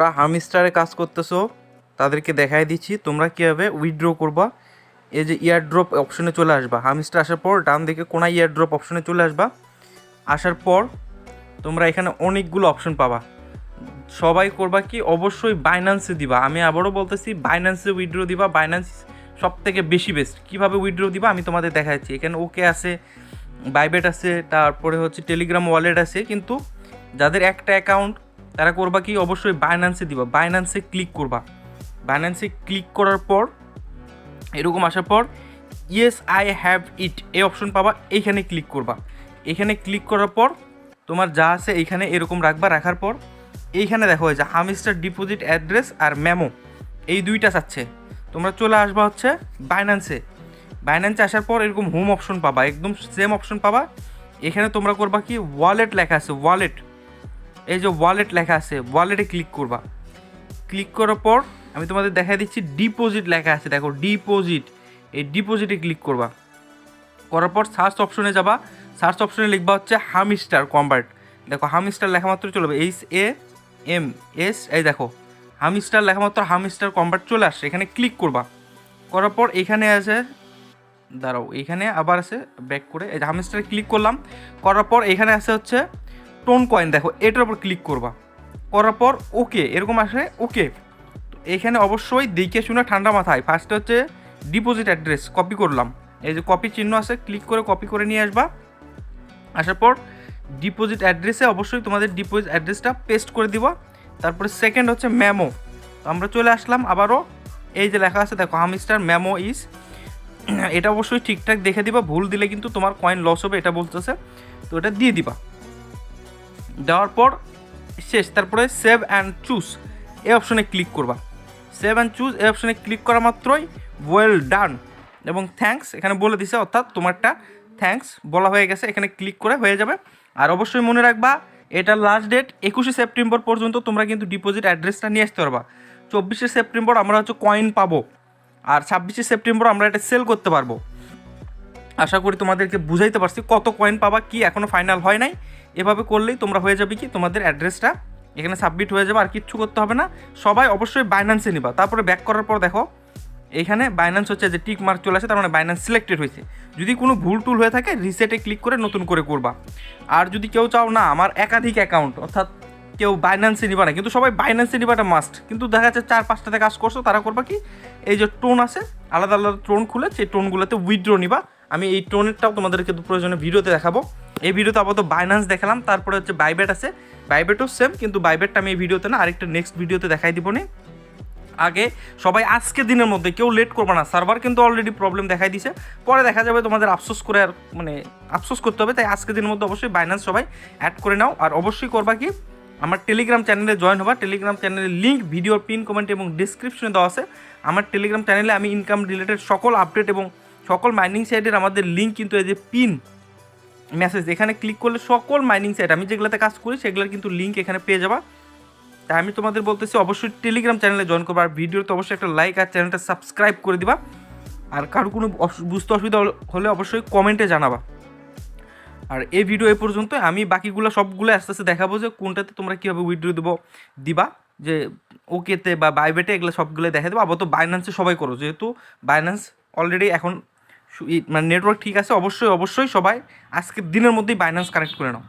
যারা হামিস্টারে কাজ করতেছো, তাদেরকে দেখাই দিচ্ছি, তোমরা কীভাবে উইথড্র করবা। এই যে ইয়ার ড্রপ অপশনে চলে আসবা। হামিস্টার আসার পর ডান দিকে কোনা ইয়ার ড্রপ অপশনে চলে আসবা। আসার পর তোমরা এখানে অনেকগুলো অপশন পাবা। সবাই করবা কি, অবশ্যই বাইন্যান্সে দিবা। আমি আবারও বলতেছি বাইন্যান্সে উইথড্র দিবা। বাইন্যান্স সব থেকে বেশি বেস্ট কীভাবে উইথড্র দিবা, আমি তোমাদের দেখাচ্ছি। এখানে ওকে আছে বাইবেট আছে, তারপরে হচ্ছে টেলিগ্রাম ওয়ালেট আছে। কিন্তু যাদের একটা অ্যাকাউন্ট তারা করবা কি? অবশ্যই বাইন্যান্সে দিবা। বাইন্যান্সে ক্লিক করবা। বাইন্যান্সে ক্লিক করার পর, এরকম আসার পর ইয়েস আই হ্যাভ ইট এই অপশন পাবা, এইখানে ক্লিক করবা। এখানে ক্লিক করার পর, তোমার যা আছে এইখানে এরকম রাখবা, রাখার পর, এইখানে দেখো যে হামিস্টার ডিপোজিট অ্যাড্রেস আর মেমো এই দুইটা চাচ্ছে। তোমরা চলে আসবা হচ্ছে বাইন্যান্সে বাইন্যান্সে আসার পর এরকম হোম অপশন পাবা। একদম সেম অপশন পাবা। এখানে তোমরা করবা কি? ওয়ালেট লেখা আছে ওয়ালেট এই যে ওয়ালেট লেখা আছে ওয়ালেটে ক্লিক করবা। ক্লিক করার পর আমি তোমাদের দেখাই দিচ্ছি ডিপোজিট লেখা আছে, দেখো ডিপোজিট এই ডিপোজিটে ক্লিক করবা। করার পর সার্চ অপশনে যাবা। সার্চ অপশনে লিখবা হচ্ছে হামিস্টার কম্বার্ট দেখো হামিস্টার লেখা মাত্র চলবে এইচ এ এম এস এই দেখো। হামিস্টার লেখা মাত্র হামিস্টার কম্বার্ট চলে আসছে এখানে ক্লিক করবা। করার পর এখানে আছে, দাঁড়াও, এখানে আবার আছে ব্যাক করে, এই যে হামিস্টারে ক্লিক করলাম। করার পর এখানে আছে হচ্ছে টোন কয়েন দেখো, এটার উপর ক্লিক করবা। করার পর ওকে এরকম আসে ওকে তো এখানে অবশ্যই দেখে শুনে ঠান্ডা মাথায়। ফার্স্টে হচ্ছে ডিপোজিট অ্যাড্রেস কপি করলাম। এই যে কপি চিহ্ন আছে ক্লিক করে কপি করে নিয়ে আসবা। আসার পর ডিপোজিট অ্যাড্রেসে অবশ্যই তোমাদের ডিপোজিট অ্যাড্রেসটা পেস্ট করে দিবা। তারপরে সেকেন্ড হচ্ছে ম্যামো তো আমরা চলে আসলাম আবারও। এই যে লেখা আছে, দেখো হামিস্টার ম্যামো ইজ এটা অবশ্যই ঠিকঠাক দেখে দিবা। ভুল দিলে কিন্তু তোমার কয়েন লস হবে, এটা বলতেছে। তো এটা দিয়ে দিবা। দেওয়ার পর শেষ, তারপরে সেভ অ্যান্ড চুজ এই অপশনে ক্লিক করবা। সেভ অ্যান্ড চুজ এই অপশনে ক্লিক করা মাত্রই ওয়েল ডান এবং থ্যাঙ্কস এখানে বলে দিছে, অর্থাৎ তোমারটা থ্যাঙ্কস বলা হয়ে গেছে, এখানে ক্লিক করে হয়ে যাবে। আর অবশ্যই মনে রাখবা, এটা লাস্ট ডেট একুশে সেপ্টেম্বর পর্যন্ত তোমরা কিন্তু ডিপোজিট অ্যাড্রেসটা নিয়ে আসতে পারবা। চব্বিশে সেপ্টেম্বর আমরা হচ্ছে কয়েন পাবো, আর ছাব্বিশে সেপ্টেম্বর আমরা এটা সেল করতে পারব। আশা করি তোমাদেরকে বুঝাইতে পারছি কত কয়েন পাবা, কি এখনও ফাইনাল হয় নাই। এভাবে করলেই তোমরা হয়ে যাবে কি? তোমাদের অ্যাড্রেসটা এখানে সাবমিট হয়ে যাবে, আর কিচ্ছু করতে হবে না। সবাই অবশ্যই বাইন্যান্সে নিবা। তারপরে ব্যাক করার পর দেখো, এখানে বাইন্যান্স হচ্ছে যে টিক মার্ক চলে আসে, তার মানে বাইন্যান্স সিলেক্টেড হয়েছে। যদি কোনো ভুল টুল হয়ে থাকে রিসেটে ক্লিক করে নতুন করে করবা। আর যদি কেউ চাও না, আমার একাধিক অ্যাকাউন্ট অর্থাৎ কেউ বাইন্যান্সে নিবা না, কিন্তু সবাই বাইন্যান্সে নিবাটা মাস্ট কিন্তু দেখা যাচ্ছে চার পাঁচটাতে কাজ করছ, তারা করবা কি? এই যে টোন আছে, আলাদা আলাদা টোন খুলে, সেই টোনগুলোতে উইথড্র নিবা। আমি এই টোনেরটাও তোমাদেরকে প্রয়োজনে ভিডিওতে দেখাবো। এই ভিডিওতে আপাতত বাইন্যান্স দেখালাম, তারপরে হচ্ছে বাইবেট আছে। বাইবেটও সেম কিন্তু বাইবেটটা আমি এই ভিডিওতে না আরেকটা নেক্সট ভিডিওতে দেখাই দিব নি। আগে সবাই আজকে দিনের মধ্যে, কেউ লেট করবে না। সার্ভার কিন্তু অলরেডি প্রবলেম দেখাই দিছে। পরে দেখা যাবে তোমাদের আফসোস করে আর মানে আফসোস করতে হবে। তাই আজকে দিনের মধ্যে অবশ্যই বাইন্যান্স সবাই অ্যাড করে নাও। আর অবশ্যই করবা কি, আমার টেলিগ্রাম চ্যানেলে জয়েন হবা। টেলিগ্রাম চ্যানেলের লিঙ্ক ভিডিওর পিন কমেন্ট এবং ডিসক্রিপশনে দেওয়া আছে। আমার টেলিগ্রাম চ্যানেলে আমি ইনকাম রিলেটেড সকল আপডেট এবং সকল মাইনিং সাইটের আমাদের লিঙ্ক কিন্তু এই যে পিন মেসেজ এখানে ক্লিক করলে সকল মাইনিং সাইট আমি যেগুলোতে কাজ করি, সেগুলোর কিন্তু লিঙ্ক এখানে পেয়ে যাবা। তাই আমি তোমাদের বলতেছি, অবশ্যই টেলিগ্রাম চ্যানেলে জয়েন করবা। আর ভিডিওতে অবশ্যই একটা লাইক আর চ্যানেলটা সাবস্ক্রাইব করে দিবা। আর কারও কোনো বুঝতে অসুবিধা হলে- অবশ্যই কমেন্টে জানাবা। আর এই ভিডিও এ পর্যন্ত আমি বাকিগুলো সবগুলো আস্তে আস্তে দেখাবো যে কোনটাতে তোমরা কীভাবে উইথড্র দেবো, দিবা। যে ওকেতে বা বাইবেটে এগুলো সবগুলো দেখা দেবো। আবার তো বাইন্যান্সে সবাই করো। যেহেতু বাইন্যান্স অলরেডি এখন মানে নেটওয়ার্ক ঠিক আছে অবশ্যই অবশ্যই সবাই আজকের দিনের মধ্যেই বাইন্যান্স কানেক্ট করে নাও।